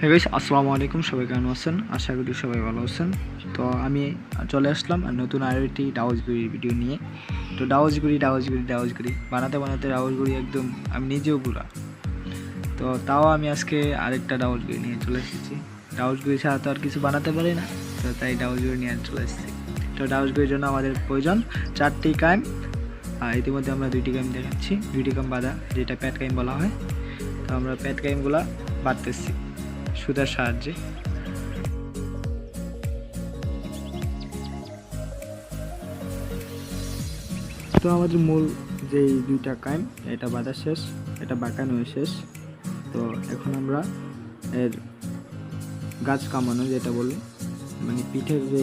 হ্যাঁ আসসালামু আলাইকুম, সবাই কেমন আছেন? আশা করি সবাই ভালো আছেন। তো আমি চলে আসলাম আর নতুন আরও একটি ডাউজগুড়ির ভিডিও নিয়ে। তো ডাউজগুড়ি ডাউজগুড়ি ডাউজগুড়ি বানাতে বানাতে ডাউজগুড়ি একদম আমি নিজেও পুরা তো তাও আমি আজকে আরেকটা ডাউজগুড়ি নিয়ে চলে এসেছি। ডাউজগুড়ি ছাড়া তো আর কিছু বানাতে পারি না। তো তাই ডাউজগুড়ি নিয়ে চলে এসেছি। তো ডাউজগুড়ির জন্য আমাদের প্রয়োজন চারটি কাইম। আর ইতিমধ্যে আমরা দুইটি কাইম দেখাচ্ছি। দুইটি কাম বাঁধা যেটা প্যাট কাইম বলা হয়। তো আমরা প্যাট কাইমগুলো বাঁধতেছি সুতার সাহায্যে। তো আমাদের মূল যেই দুইটা কাইম, এটা বাঁধা শেষ, এটা বাঁকানো শেষ। তো এখন আমরা এর গাছ কামানো যেটা বলে মানে পিঠের যে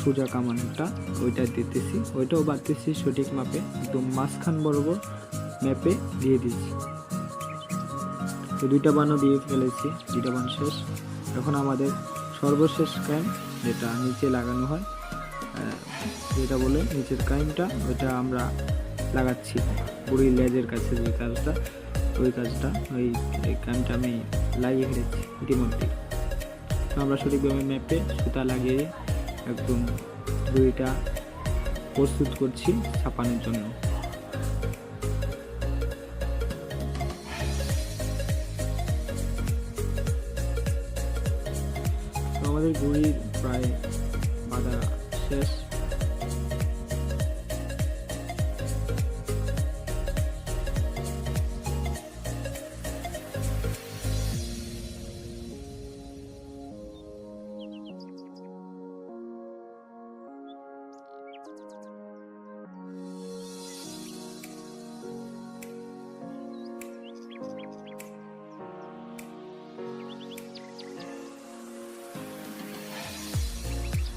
সোজা কামানোটা, ওইটা দিতেছি। ওইটাও বাড়তেছি সঠিক মাপে, একদম মাঝখান বরাবর ম্যাপে দিয়ে দিচ্ছি। তো দুইটা বানও দিয়ে ফেলেছি, দুইটা বান শেষ। এখন আমাদের সর্বশেষ ক্যাম্প যেটা নিচে লাগানো হয় যেটা বলে নিচের কাইমটা, ওইটা আমরা লাগাচ্ছি। বুড়ির লেজের কাছে যে কাজটা, ওই কাজটা, ওই কাইমটা আমি লাগিয়ে ফেলেছি ইতিমধ্যে আমরা সঠিকভাবে ম্যাপে সুতা লাগিয়ে একদম দুইটা প্রস্তুত করছি ছাপানোর জন্য। আমাদের গুড়ি প্রায় বাধা শেষ।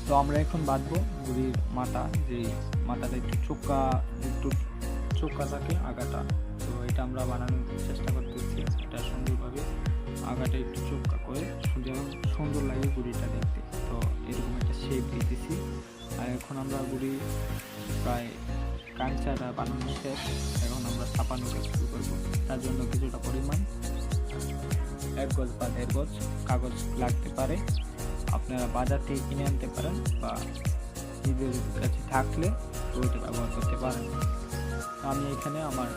তো আমরা এখন বাঁধবো গুড়ির মাথা, যে মাথাটা একটু চোক্কা একটু চোক্কা থাকে আগাটা। তো এটা আমরা বানানোর চেষ্টা করতেছি এটা সুন্দরভাবে। আগাটা একটু চোক্কা করে যেমন সুন্দর লাগে গুড়িটা দেখতে। তো এরকম একটা শেপ দিতেছি। আর এখন আমরা গুড়ি প্রায় কাঁচাটা বানানো শেষ। এখন আমরা ছাপানোটা শুরু করব। তার জন্য কিছুটা পরিমাণ এক গজ বা দেড় গজ কাগজ লাগতে পারে। আপনারা বাজার থেকে কিনে আনতে পারেন বা নিজের কাছে থাকলে ওইটা ব্যবহার করতে পারেন। আমি এখানে আমার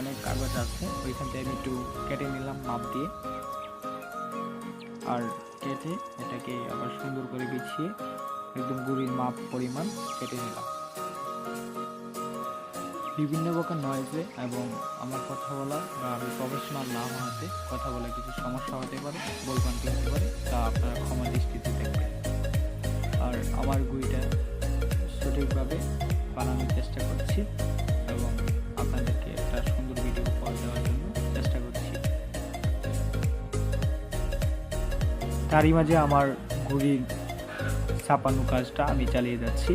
অনেক কাগজ আছে, ওইখান থেকে আমি একটু কেটে নিলাম মাপ দিয়ে। আর কেটে এটাকে আবার সুন্দর করে বিছিয়ে একদম গুড়ির মাপ পরিমাণ কেটে নিলাম। বিভিন্ন প্রকার নয়েজে এবং আমার কথা বলা বা আমি প্রফেশনাল না হওয়াতে কথা বলে কিছু সমস্যা হতে পারে, বলবান্তি হতে পারে, তা আপনারা ক্ষমা দৃষ্টিতে দেখবেন। আর আমার গুইটা সঠিকভাবে বানানোর চেষ্টা করছি এবং আপনাদেরকে একটা সুন্দর ভিডিও উপহার দেওয়ার জন্য চেষ্টা করছি। তারই মাঝে আমার ঘুড়ির ছাপানো কাজটা আমি চালিয়ে যাচ্ছি।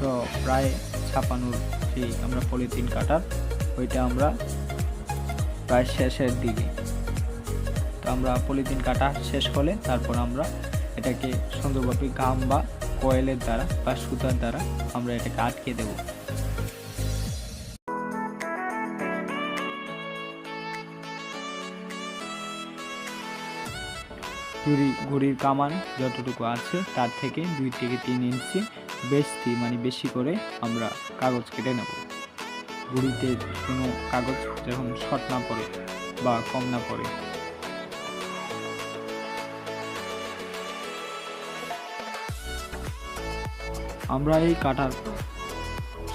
তো প্রায় ছাপানোর যে আমরা পলিথিন কাটার, ওইটা আমরা প্রায় শেষের দিকে। তো আমরা পলিথিন কাটা শেষ হলে তারপর আমরা এটাকে সুন্দরভাবে গাম বা কয়েলের দ্বারা বা সুতার দ্বারা আমরা এটাকে আটকে দেব। ঘুড়ি ঘুড়ির কামান যতটুকু আছে, তার থেকে দুই থেকে তিন ইঞ্চি বেশি মানে বেশি করে আমরা কাগজ কেটে নেব। ঘুড়িতে কোনো কাগজ যখন শর্ট না পড়ে বা কম না পড়ে। আমরা এই কাটার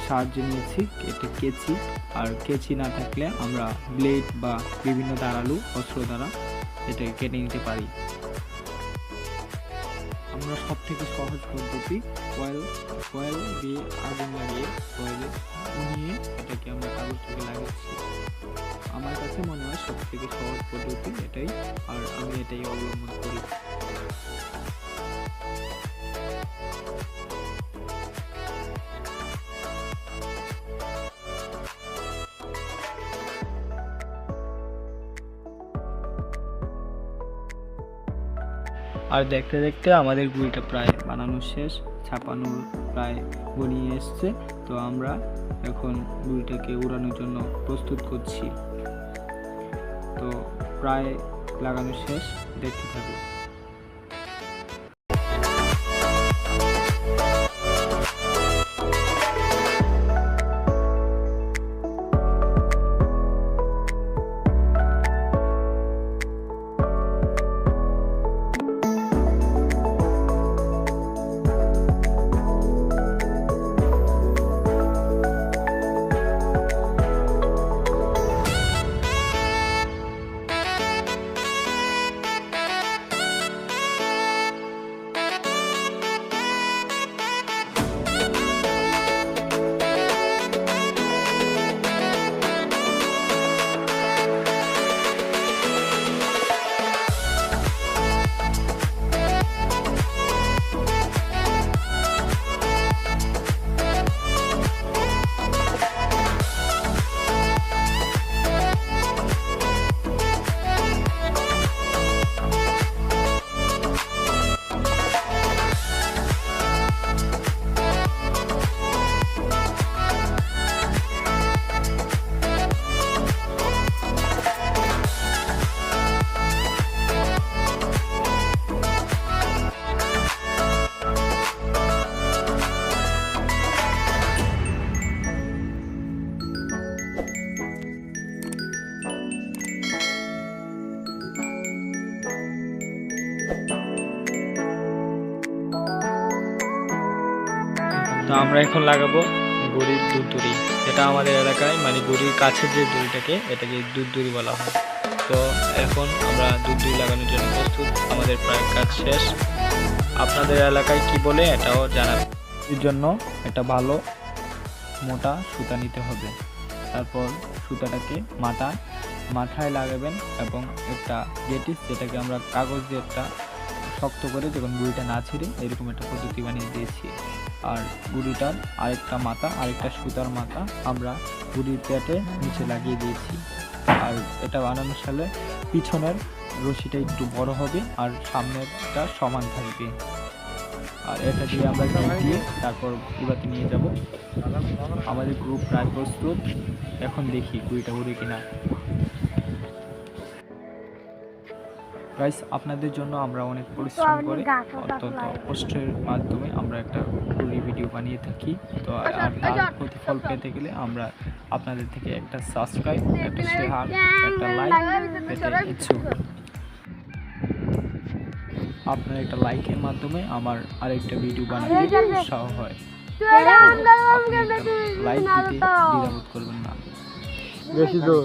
সাহায্য নিয়েছি এটা কেচি। আর কেচি না থাকলে আমরা ব্লেড বা বিভিন্ন ধারালু, অস্ত্র দ্বারা এটাকে কেটে নিতে পারি। আমরা সব থেকে সহজ পদ্ধতি কয়েল কয়েল দিয়ে আগুন লাগিয়ে কয়েলে নিয়ে এটাকে আমরা কাগজটাকে লাগাচ্ছি। আমার কাছে মনে হয় সব থেকে সহজ পদ্ধতি এটাই, আর আমি এটাই অবলম্বন করি। আর দেখতে দেখতে আমাদের গুড়িটা প্রায় বানানো শেষ ছাপানোর প্রায় বনিয়ে এসছে। তো আমরা এখন গুড়িটাকে উড়ানোর জন্য প্রস্তুত করছি। তো প্রায় লাগানো শেষ, দেখতে থাকো তো আমরা এখন লাগাবো গড়ির দুধ দড়ি যেটা আমাদের এলাকায় মানে গড়ির কাছের যে দড়িটাকে এটাকে দুধ দড়ি বলা হয়। তো এখন আমরা দুধ দড়ি লাগানোর জন্য প্রস্তুত। আমাদের প্রায় কাজ শেষ। আপনাদের এলাকায় কি বলে এটাও জানান এর জন্য একটা ভালো মোটা সুতা নিতে হবে। তারপর সুতাটাকে মাথা মাথায় লাগাবেন এবং একটা জেটিস যেটাকে আমরা কাগজ দিয়ে একটা শক্ত করে যখন গুড়িটা না ছিঁড়ে এরকম একটা পদ্ধতি বানিয়ে দিয়েছি। আর গুড়িটার আরেকটা মাথা, আরেকটা সুতার মাথা আমরা গুড়ির পেটে নিচে লাগিয়ে দিয়েছি। আর এটা বানানোর সালে পিছনের রশিটা একটু বড় হবে আর সামনেরটা সমান থাকবে। আর এটা দিয়ে আমরা দিয়ে তারপর উড়াতে নিয়ে যাব। আমাদের গ্রুপ প্রায় প্রস্তুত। এখন দেখি গুড়িটা উড়ে কিনা। গাইস আপনাদের জন্য আমরা অনেক পরিশ্রম করে অত্যন্ত কষ্টের মাধ্যমে আমরা একটা ফুলি ভিডিও বানিয়ে থাকি। তো আর তার প্রতিফল পেতে গেলে আমরা আপনাদের থেকে একটা সাবস্ক্রাইব একটা শেয়ার একটা লাইক পেতে ইচ্ছুক। আপনার একটা লাইকের মাধ্যমে আমার আরেকটা ভিডিও বানাতে উৎসাহ হয়। আপনি একটা লাইক দিতে দ্বিধাবোধ করবেন না। বেশি দূর।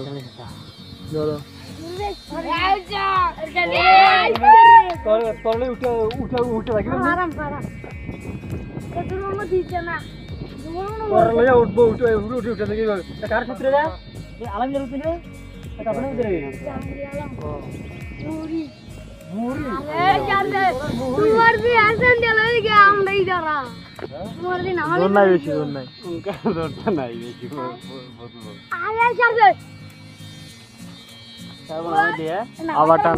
ধরো। তলে উঠে উঠে উঠে থাকি পরে লইয়া উঠবো উঠে উঠে উঠে উঠে থাকি কার ক্ষেত্রে রে আলাম জরুর তিনে তারপরে উঠে রে মুড়ি জোর নাই বেশি জোর নাই জোরটা নাই বেশি আবার টান।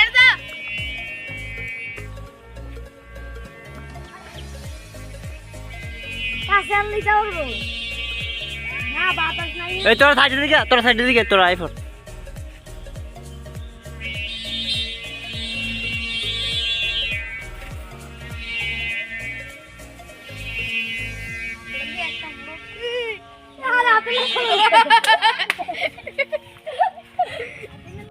কাছে আনলে যাব না বাতাস নাই। এই তোরা সাইডে দিকে তোরা সাইডে দিকে তোরা iPhone Ha ha ha ha!